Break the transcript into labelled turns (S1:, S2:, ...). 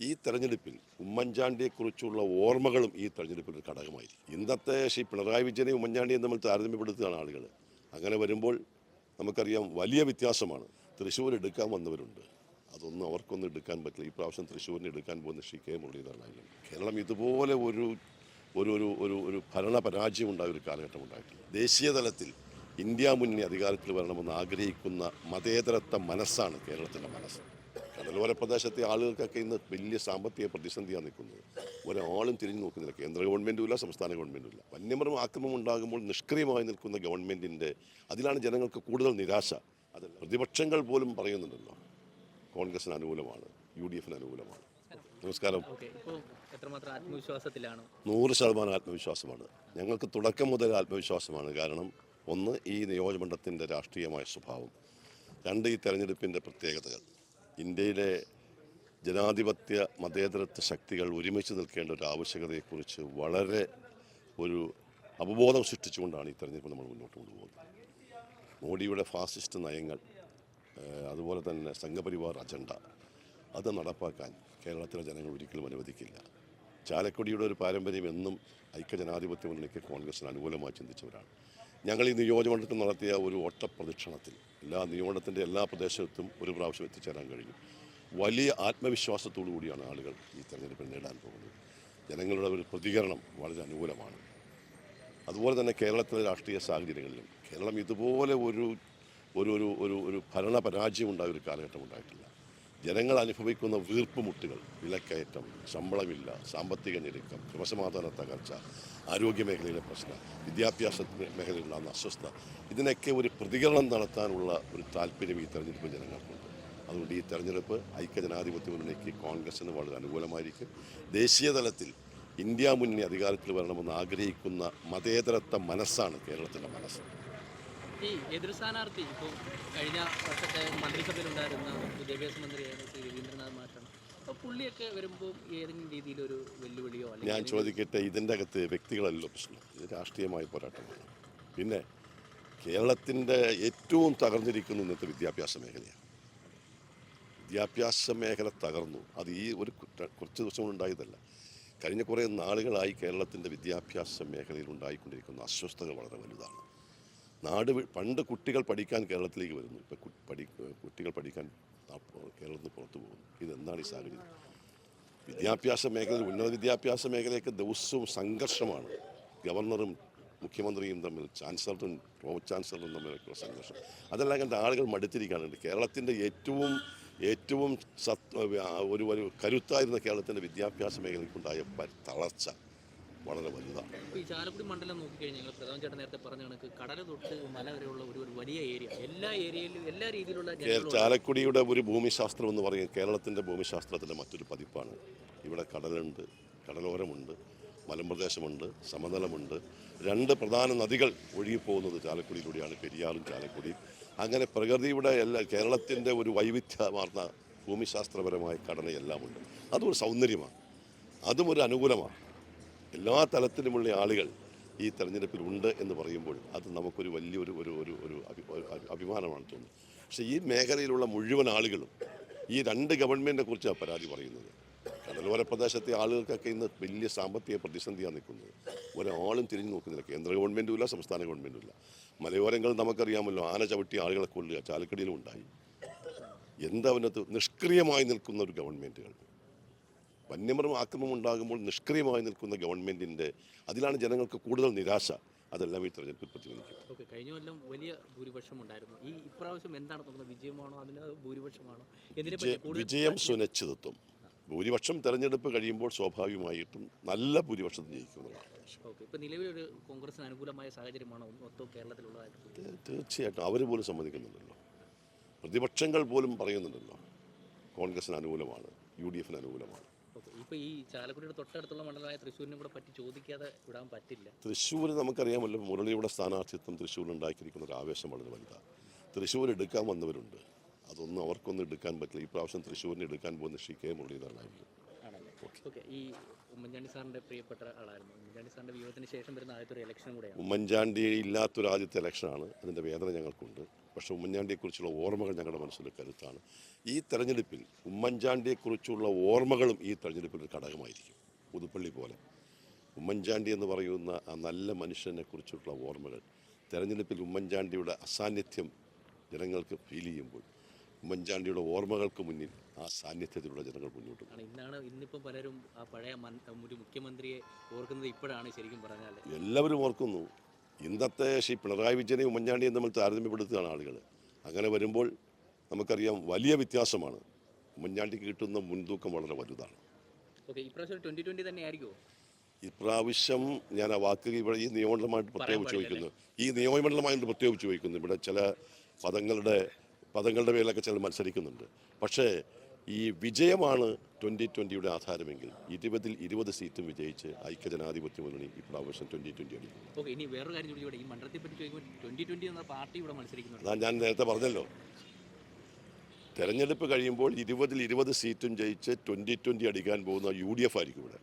S1: ഈ തെരഞ്ഞെടുപ്പിൽ ഉമ്മൻചാണ്ടിയെക്കുറിച്ചുള്ള ഓർമ്മകളും ഈ തെരഞ്ഞെടുപ്പിൽ ഒരു ഘടകമായിരിക്കും. ഇന്നത്തെ ശ്രീ പിണറായി വിജയനെയും ഉമ്മൻചാണ്ടിയും തമ്മിൽ താരതമ്യപ്പെടുത്തുകയാണ് ആളുകൾ. അങ്ങനെ വരുമ്പോൾ നമുക്കറിയാം വലിയ വ്യത്യാസമാണ്. തൃശ്ശൂർ എടുക്കാൻ വന്നവരുണ്ട്. അതൊന്നും അവർക്കൊന്നും എടുക്കാൻ പറ്റില്ല. ഈ പ്രാവശ്യം തൃശ്ശൂരിനെ എടുക്കാൻ പോകുന്ന ശ്രീ കെ മുരളീധരനായിരുന്നു. കേരളം ഇതുപോലെ ഒരു ഒരു ഒരു ഒരു ഒരു ഭരണ പരാജയം ഉണ്ടായ ഒരു കാലഘട്ടം ഉണ്ടായിട്ടില്ല. ദേശീയ തലത്തിൽ ഇന്ത്യ മുന്നണി അധികാരത്തിൽ വരണമെന്ന് ആഗ്രഹിക്കുന്ന മതേതരത്വ മനസ്സാണ് കേരളത്തിന്റെ മനസ്സ്. കടലോര പ്രദേശത്തെ ആളുകൾക്കൊക്കെ ഇന്ന് വലിയ സാമ്പത്തിക പ്രതിസന്ധിയാണ് നിൽക്കുന്നത്. ഒരാളും തിരിഞ്ഞു നോക്കുന്നില്ല. കേന്ദ്ര ഗവൺമെന്റും ഇല്ല സംസ്ഥാന ഗവൺമെന്റും ഇല്ല. വന്യമൃഗം ആക്രമണം ഉണ്ടാകുമ്പോൾ നിഷ്ക്രിയമായി നിൽക്കുന്ന ഗവൺമെന്റിന്റെ അതിലാണ് ജനങ്ങൾക്ക് കൂടുതൽ നിരാശ. അത് പ്രതിപക്ഷങ്ങൾ പോലും പറയുന്നുണ്ടല്ലോ. കോൺഗ്രസിന് അനുകൂലമാണ് യു ഡി എഫിന് അനുകൂലമാണ് നമസ്കാരം
S2: ആത്മവിശ്വാസത്തിലാണ്?
S1: നൂറ് ശതമാനം ആത്മവിശ്വാസമാണ്. ഞങ്ങൾക്ക് തുടക്കം മുതൽ ആത്മവിശ്വാസമാണ്. കാരണം ഒന്ന് ഈ നിയോജമണ്ഡലത്തിന്റെ രാഷ്ട്രീയമായ സ്വഭാവം രണ്ട് ഈ തെരഞ്ഞെടുപ്പിന്റെ പ്രത്യേകതകൾ. ഇന്ത്യയിലെ ജനാധിപത്യ മതേതരത്വ ശക്തികൾ ഒരുമിച്ച് നിൽക്കേണ്ട ഒരു ആവശ്യകതയെക്കുറിച്ച് വളരെ ഒരു അവബോധം സൃഷ്ടിച്ചുകൊണ്ടാണ് ഈ തെരഞ്ഞെടുപ്പ് നമ്മൾ മുന്നോട്ട് കൊണ്ടുപോകുന്നത്. മോഡിയുടെ ഫാസിസ്റ്റ് നയങ്ങൾ അതുപോലെ തന്നെ സംഘപരിവാർ അജണ്ട അത് നടപ്പാക്കാൻ കേരളത്തിലെ ജനങ്ങൾ ഒരിക്കലും അനുവദിക്കില്ല. ചാലക്കുടിയുടെ ഒരു പാരമ്പര്യം എന്നും ഐക്യജനാധിപത്യ മുന്നണിക്ക് കോൺഗ്രസിന് അനുകൂലമായി ചിന്തിച്ചവരാണ്. ഞങ്ങൾ ഈ നിയോജകമണ്ഡലത്തിൽ നടത്തിയ ഒരു ഒട്ടപ്രദക്ഷിണത്തിൽ എല്ലാ നിയോജനത്തിന്റെ എല്ലാ പ്രദേശത്തും ഒരു പ്രാവശ്യം എത്തിച്ചേരാൻ കഴിഞ്ഞു. വലിയ ആത്മവിശ്വാസത്തോടു കൂടിയാണ് ആളുകൾ ഈ തെരഞ്ഞെടുപ്പിൽ നേടാൻ പോകുന്നത്. ജനങ്ങളുടെ ഒരു പ്രതികരണം വളരെ അനുകൂലമാണ്. അതുപോലെ തന്നെ കേരളത്തിലെ രാഷ്ട്രീയ സാഹചര്യങ്ങളിലും കേരളം ഇതുപോലെ ഒരു ഒരു ഒരു ഒരു ഒരു ഭരണ പരാജയം ഉണ്ടായ ഒരു കാലഘട്ടം ഉണ്ടായിട്ടില്ല. ജനങ്ങൾ അനുഭവിക്കുന്ന വീർപ്പുമുട്ടുകൾ വിലക്കയറ്റം ശമ്പളമില്ല സാമ്പത്തിക ഞെരുക്കം ക്രമസമാധാന തകർച്ച ആരോഗ്യ മേഖലയിലെ പ്രശ്നം വിദ്യാഭ്യാസ മേഖലയിലുണ്ടാകുന്ന അസ്വസ്ഥത ഇതിനൊക്കെ ഒരു പ്രതികരണം നടത്താനുള്ള ഒരു താല്പര്യം ഈ തെരഞ്ഞെടുപ്പ് ജനങ്ങൾക്കുണ്ട്. അതുകൊണ്ട് ഈ തെരഞ്ഞെടുപ്പ് ഐക്യജനാധിപത്യ മുന്നണിക്ക് കോൺഗ്രസിന് വളരെ അനുകൂലമായിരിക്കും. ദേശീയ തലത്തിൽ ഇന്ത്യ മുന്നണി അധികാരത്തിൽ വരണമെന്ന് ആഗ്രഹിക്കുന്ന മതേതരത്വ മനസ്സാണ് കേരളത്തിന്റെ മനസ്സ്.
S2: ഈ എതിർ സ്ഥാനാർത്ഥി ഇപ്പോൾ കഴിഞ്ഞ വർഷത്തെ മന്ത്രിസഭയിലുണ്ടായിരുന്ന വിദ്യാഭ്യാസ മന്ത്രിയായ ശ്രീ രവീന്ദ്രനാഥ് മാറ്റണം. അപ്പോൾ പുള്ളിയൊക്കെ വരുമ്പോൾ ഏതെങ്കിലും രീതിയിലൊരു വെല്ലുവിളിയോ
S1: ഞാൻ ചോദിക്കട്ടെ ഇതിന്റെ അകത്ത് വ്യക്തികളല്ലോ പ്രശ്നം. ഇത് രാഷ്ട്രീയമായ പോരാട്ടമാണ്. പിന്നെ കേരളത്തിന്റെ ഏറ്റവും തകർന്നിരിക്കുന്ന ഇന്നത്തെ വിദ്യാഭ്യാസ മേഖലയാണ്. വിദ്യാഭ്യാസ മേഖല തകർന്നു. അത് ഈ ഒരു കുറച്ച് ദിവസം ഉണ്ടായതല്ല. കഴിഞ്ഞ കുറേ നാളുകളായി കേരളത്തിന്റെ വിദ്യാഭ്യാസ മേഖലയിൽ ഉണ്ടായിക്കൊണ്ടിരിക്കുന്ന അസ്വസ്ഥത വളരെ വലുതാണ്. നാട് പണ്ട് കുട്ടികൾ പഠിക്കാൻ കേരളത്തിലേക്ക് വരുന്നു. ഇപ്പം പഠി കുട്ടികൾ പഠിക്കാൻ കേരളത്തിൽ നിന്ന് പുറത്തു പോകുന്നു. ഇതെന്താണ് ഈ സാഹചര്യം? വിദ്യാഭ്യാസ മേഖലയിൽ ഉന്നത വിദ്യാഭ്യാസ മേഖലയൊക്കെ ദിവസവും സംഘർഷമാണ്. ഗവർണറും മുഖ്യമന്ത്രിയും തമ്മിൽ ചാൻസലറും പ്രോ ചാൻസലറും തമ്മിലൊക്കെയുള്ള സംഘർഷം. അതെല്ലാം കണ്ട് ആളുകൾ മടുത്തിരിക്കുകയാണ് കേരളത്തിന്റെ ഏറ്റവും ഏറ്റവും സത് ഒരു ഒരു കരുത്തായിരുന്ന കേരളത്തിന്റെ വിദ്യാഭ്യാസ മേഖലയ്ക്കുണ്ടായ തളർച്ച. വളരെ വലുതാണ്.
S2: ഈ ചാലക്കുടി മണ്ഡലം നോക്കിക്കഴിഞ്ഞാൽ ഞങ്ങൾ പ്രധാന ചേട്ടൻ നേരത്തെ പറഞ്ഞ കണക്ക് കടൽ തൊട്ട് മല വരെയുള്ള ഒരു വലിയ ഏരിയ എല്ലാ ഏരിയയിലും എല്ലാ രീതിയിലുള്ള
S1: ചാലക്കുടിയുടെ ഒരു ഭൂമിശാസ്ത്രം എന്ന് പറയുന്നത് കേരളത്തിന്റെ ഭൂമിശാസ്ത്രത്തിന്റെ മറ്റൊരു പതിപ്പാണ്. ഇവിടെ കടലുണ്ട് കടലോരമുണ്ട് മലമ്പ്രദേശമുണ്ട് സമതലമുണ്ട്. രണ്ട് പ്രധാന നദികൾ ഒഴുകിപ്പോകുന്നത് ചാലക്കുടിയിലൂടെയാണ് പെരിയാറും ചാലക്കുടിയും അങ്ങനെ പ്രകൃതിയുടെ എല്ലാ കേരളത്തിന്റെ ഒരു വൈവിധ്യമാർന്ന ഭൂമിശാസ്ത്രപരമായ ഘടനയെല്ലാം ഉണ്ട്. അതും ഒരു സൗന്ദര്യമാണ്. അതും ഒരു അനുകൂലമാണ്. എല്ലാ തലത്തിലുമുള്ള ആളുകൾ ഈ തെരഞ്ഞെടുപ്പിൽ ഉണ്ട് എന്ന് പറയുമ്പോൾ അത് നമുക്കൊരു വലിയൊരു ഒരു ഒരു ഒരു അഭിമാനമാണ് തോന്നുന്നത്. പക്ഷേ ഈ മേഖലയിലുള്ള മുഴുവൻ ആളുകളും ഈ രണ്ട് ഗവൺമെന്റിനെ കുറിച്ചാണ് പരാതി പറയുന്നത്. കടലോര പ്രദേശത്തെ ആളുകൾക്കൊക്കെ ഇന്ന് വലിയ സാമ്പത്തിക പ്രതിസന്ധിയാണ് നിൽക്കുന്നത്. ഒരാളും തിരിഞ്ഞു നോക്കുന്നില്ല. കേന്ദ്ര ഗവൺമെന്റും ഇല്ല സംസ്ഥാന ഗവൺമെന്റും ഇല്ല മലയോരങ്ങൾ നമുക്കറിയാമല്ലോ ആന ചവിട്ടി ആളുകളെ കൊല്ലുക ചാലക്കടിയിലും ഉണ്ടായി. എന്താ അതിനകത്ത് നിഷ്ക്രിയമായി നിൽക്കുന്ന ഒരു ഗവൺമെന്റുകൾ വന്യമൃഗ ആക്രമണം ഉണ്ടാകുമ്പോൾ നിഷ്ക്രിയമായി നിൽക്കുന്ന ഗവൺമെന്റിന്റെ അതിലാണ് ജനങ്ങൾക്ക് കൂടുതൽ നിരാശ. അതെല്ലാം ഈ തെരഞ്ഞെടുപ്പിൽ പ്രതിഫലിക്കും.
S2: കഴിഞ്ഞ കൊല്ലം വലിയ ഭൂരിപക്ഷം ഉണ്ടായിരുന്നു ഈ ഇപ്രാവശ്യം എന്താണ് തോന്നുന്നത്? വിജയമാണോ? അതിന് ഭൂരിപക്ഷമാണോ?
S1: വിജയ- സുനിശ്ചിതത്വം. ഭൂരിപക്ഷം തെരഞ്ഞെടുപ്പ് കഴിയുമ്പോൾ സ്വാഭാവികമായിട്ടും നല്ല ഭൂരിപക്ഷത്തിൽ
S2: ജയിക്കുന്നതാണ് നിലവിലൊരു കോൺഗ്രസിന് അനുകൂലമായ സാഹചര്യമാണോ? കേരളത്തിലുള്ളതായിട്ട്
S1: തീർച്ചയായിട്ടും. അവർ പോലും സമ്മതിക്കുന്നുണ്ടല്ലോ. പ്രതിപക്ഷങ്ങൾ പോലും പറയുന്നുണ്ടല്ലോ കോൺഗ്രസിന് അനുകൂലമാണ് യു ഡി എഫിന് അനുകൂലമാണ്.
S2: ഇപ്പോൾ ഈ ചാലക്കുടിയുടെ തൊട്ടടുത്തുള്ള മണ്ഡലമായ തൃശ്ശൂരിനെ കൂടെ പറ്റി ചോദിക്കാതെ വിടാൻ പറ്റില്ല.
S1: തൃശ്ശൂർ നമുക്കറിയാമല്ലോ മുരളിയുടെ സ്ഥാനാർത്ഥിത്വം തൃശ്ശൂരിൽ ഉണ്ടാക്കിയിരിക്കുന്ന ഒരു ആവേശം വളരെ വലുതാണ് തൃശ്ശൂർ എടുക്കാൻ വന്നവരുണ്ട്. അതൊന്നും അവർക്കൊന്നും എടുക്കാൻ പറ്റില്ല. ഈ പ്രാവശ്യം തൃശ്ശൂരിനെ എടുക്കാൻ പോകുന്ന ശ്രീ കെ മുരളീധരനായിരിക്കും
S2: ആണല്ലേ ഓക്കെ. ഈ ഉമ്മൻചാണ്ടി സാറിന്റെ പ്രിയപ്പെട്ട ആളായിരുന്നു. ഉമ്മൻചാണ്ടി സാറിന്റെ വിയോഗത്തിന് ശേഷം വരുന്ന ആദ്യത്തെ ഒരു ഇലക്ഷൻ കൂടെയാണ്.
S1: ഉമ്മൻചാണ്ടി ഇല്ലാത്തൊരു ആദ്യത്തെ ഇലക്ഷനാണ് അതിന്റെ വേദന ഞങ്ങൾക്കുണ്ട്. പക്ഷെ ഉമ്മൻചാണ്ടിയെക്കുറിച്ചുള്ള ഓർമ്മകൾ ഞങ്ങളുടെ മനസ്സിൽ കരുത്താണ്. ഈ തെരഞ്ഞെടുപ്പിൽ ഉമ്മൻചാണ്ടിയെക്കുറിച്ചുള്ള ഓർമ്മകളും ഈ തെരഞ്ഞെടുപ്പിൽ ഒരു ഘടകമായിരിക്കും. പുതുപ്പള്ളി പോലെ. ഉമ്മൻചാണ്ടി എന്ന് പറയുന്ന ആ നല്ല മനുഷ്യനെ കുറിച്ചുള്ള ഓർമ്മകൾ തെരഞ്ഞെടുപ്പിൽ ഉമ്മൻചാണ്ടിയുടെ അസാന്നിധ്യം ജനങ്ങൾക്ക് ഫീൽ ചെയ്യുമ്പോൾ ഉമ്മൻചാണ്ടിയുടെ ഓർമ്മകൾക്ക് മുന്നിൽ ആ സാന്നിധ്യത്തിലുള്ള ജനങ്ങൾ മുന്നോട്ട്
S2: ഇന്നാണ് ഇന്നിപ്പം പലരും ആ പഴയ ഒരു മുഖ്യമന്ത്രിയെ ഓർക്കുന്നത് ഇപ്പോഴാണ് ശരിക്കും പറഞ്ഞാൽ
S1: എല്ലാവരും ഓർക്കുന്നു. ഇന്നത്തെ ശ്രീ പിണറായി വിജയനെയും ഉമ്മൻചാണ്ടിയും തമ്മിൽ താരതമ്യപ്പെടുത്തുകയാണ് ആളുകൾ അങ്ങനെ വരുമ്പോൾ നമുക്കറിയാം വലിയ വ്യത്യാസമാണ്. ഉമ്മൻചാണ്ടിക്ക് കിട്ടുന്ന മുൻതൂക്കം വളരെ വലുതാണ്.
S2: ഇപ്രാവശ്യം
S1: ഞാൻ ആ വാക്ക് ഇവിടെ ഈ നിയമമണ്ഡലമായിട്ട് പ്രത്യേകിച്ച് ചോദിക്കുന്നു. ഈ നിയമമണ്ഡലമായിട്ട് പ്രത്യേകിച്ച് ചോദിക്കുന്നു. ഇവിടെ ചില പദങ്ങളുടെ പദങ്ങളുടെ പേരിലൊക്കെ ചിലർ മത്സരിക്കുന്നുണ്ട്. പക്ഷേ ഈ വിജയമാണ് ട്വന്റി ട്വന്റിയുടെ ആധാരമെങ്കിൽ ഇരുപതിൽ ഇരുപത് സീറ്റും വിജയിച്ച് ഐക്യജനാധിപത്യ മുന്നണി ഇപ്രാവശ്യം ട്വന്റി ട്വന്റി അടിക്കും
S2: ഓക്കെ ഇനി വേറൊരു കാര്യം ഈ മണ്ഡലത്തെ പറ്റി ചോദിക്കുമ്പോൾ ട്വന്റി ട്വന്റി എന്ന പാർട്ടി ഇവിടെ മത്സരിക്കുന്നുണ്ട്.
S1: അതാ ഞാൻ നേരത്തെ പറഞ്ഞല്ലോ. തെരഞ്ഞെടുപ്പ് കഴിയുമ്പോൾ ഇരുപതിൽ ഇരുപത് സീറ്റും ജയിച്ച് ട്വന്റി ട്വന്റി അടിക്കാൻ പോകുന്ന യു ഡി എഫ് ആയിരിക്കും ഇവിടെ.